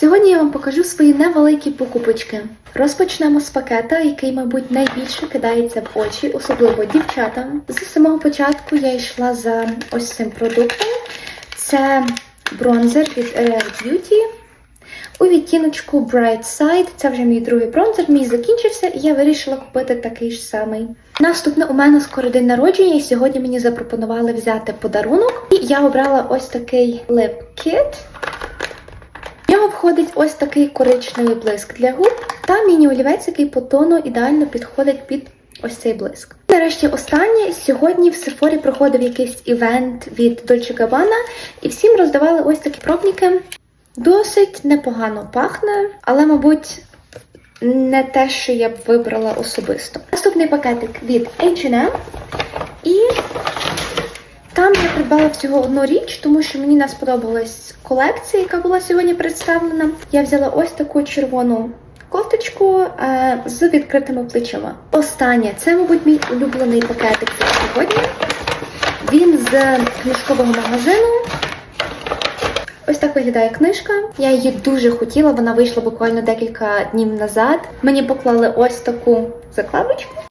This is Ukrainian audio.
Сьогодні я вам покажу свої невеликі покупочки. Розпочнемо з пакета, який, мабуть, найбільше кидається в очі, особливо дівчатам. З самого початку я йшла за ось цим продуктом. Це бронзер від Rare Beauty. У відтіночку Bright Side, це вже мій другий бронзер, мій закінчився, і я вирішила купити такий ж самий. Наступне у мене скоро день народження, і сьогодні мені запропонували взяти подарунок. І я обрала ось такий lip kit. В нього входить ось такий коричневий блиск для губ та міні-олівець, який по тону ідеально підходить під ось цей блиск. Нарешті останнє. Сьогодні в Сефорі проходив якийсь івент від Dolce Gabbana, і всім роздавали ось такі пробники. Досить непогано пахне, але, мабуть, не те, що я б вибрала особисто. Наступний пакетик від H&M. Придбала всього одну річ, тому що мені не сподобалась колекція, яка була сьогодні представлена. Я взяла ось таку червону кофточку е, з відкритими плечима. Останнє це, мабуть, мій улюблений пакетик за сьогодні. Він з книжкового магазину. Ось так виглядає книжка. Я її дуже хотіла, вона вийшла буквально декілька днів назад. Мені поклали ось таку закладочку.